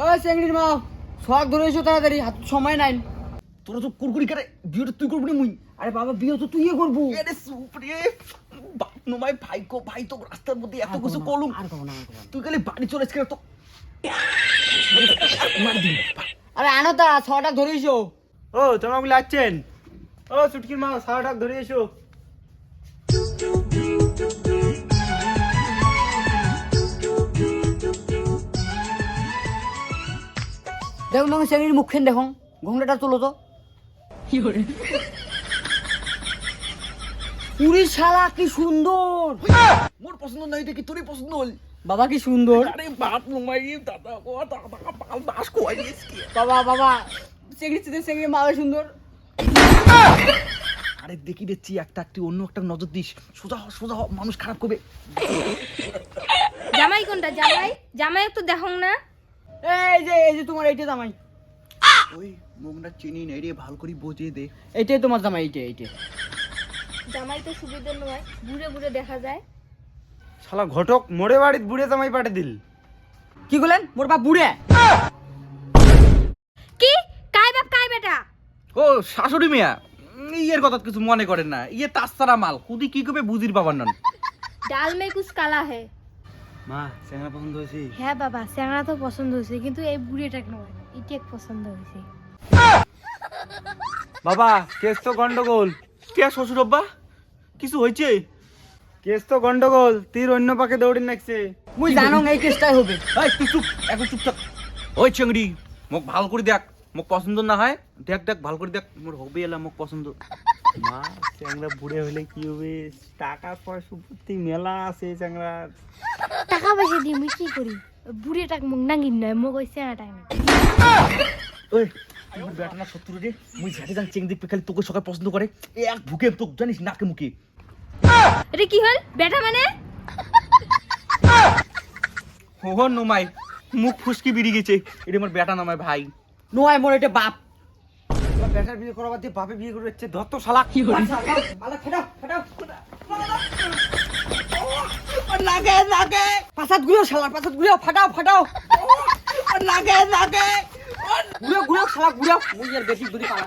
ও চেংড়ির মা শখ ধরে এসো তাড়াতাড়ি হাত সময় নাই। তোরা তো কুরকুরি করে বিয়েটা তুই করবি না মুই? আরে বাবা বিয়ে তো তুই করব। আরে সুপ্রিয়ে বাপ নমাই ভাই কো ভাই তো রাস্তার মধ্যে এত কিছু কলম আর করব না। তুই খালি বাড়ি চলে এসে তো আরে আনো তা ছটা ধরে এসো। ও তোমরা আসছেন ও চুটকির মা ডাক ধরে এসো। দেখুন দেখুন চেংড়ির মুখখান দেখুন। ঘুমটাটা তুলো তো। পুরি শালা কি সুন্দর। মোর পছন্দ নাই দেখি তোরই পছন্দ? হল বাবা কি সুন্দর। আরে বাপ নমাই দাদা কো দাদা পাল দাস কো কি? বাবা বাবা চেংড়ি চিতে চেংড়ি মা সুন্দর। আরে দেখি দেখছি একটা একটি অন্য একটা নজর দিস। সোজা হ সোজা হ মানুষ খারাপ করবে। জামাই কোনটা? জামাই? জামাই একটু দেখো না। এই যে এই যে তোমার এইটা জামাই। ওই মুখটা চিনি নেই রে ভালো করে বোঝে দে। এইটাই তোমার জামাই এইটা এইটা জামাই তো সুবিধা নয় ঘুরে ঘুরে দেখা যায়। শালা ঘটক মোড়ে বাড়িত বুড়ে জামাই পাঠে দিল। কি বলেন মোর বাপ বুড়ে? কি? কাই বাপ কাই বেটা? ও শাশুড়ি মিয়া। উম, ইয়ের কথা কিছু মনে করেন না। ইয়ে তাস্তারা মাল খুদি কি করবে বুঝির বাবার নন ডাল মে কুছ কালা হে। মা চেঙ্গা পছন্দ হয়েছে? হ্যাঁ বাবা স্যাংরা তো পছন্দ হয়েছে কিন্তু এই বুড়িটাকে নয় ইটেক পছন্দ হয়েছে। বাবা কেস তো গন্ডগোল। কে শ্বশুর আব্বা? কিছু হয়েছে? কেস তো গন্ডগোল তীর অন্য পাকে দৌড়ি নাকছে। মুই জানো এই কেসটাই হবে। এই তুই চুপ এখন চুপ থাক ওই চেংড়ি মোক ভালো করে দেখ মোক পছন্দ না হয় দেখ দেখ ভালো করে দেখ মোর হবে এলা মোক পছন্দ। মা চ্যাংরা বুড়ে হলে কি হবে? টাকা পয়সা প্রতি মেলা আছে চ্যাংরা। টাকা পয়সা দিয়ে মুই কি করি? বুড়িটাকে মুখ নাঙ্গিন নয় মোক ওই স্যাংরাটাকে নয় ওই আমার বেটা না শত্রু রে মুই ঝাড়ি জান চেং দেখবে খালি তোকে সকাল পছন্দ করে এক ভুকে তো জানিস নাকে মুখে। এটা কি হল? বেটা মানে? হো নোমাই মুখ ফুসকি বেরিয়ে গেছে। এটা আমার বেটা নামায় ভাই। নয় মোর এটা বাপ। বেটার বিয়ে করাবার দিয়ে বাপে বিয়ে করে হচ্ছে ধর তো শালা। মালা ফাটাও ফাটাও লাগে লাগে। পাসাতগুলো শালা পাসাতগুলো ফাটাও। ফাটাও লাগে লাগে। গুলো গুলো শালা গুলো মুই আর বেশি দূরে পালা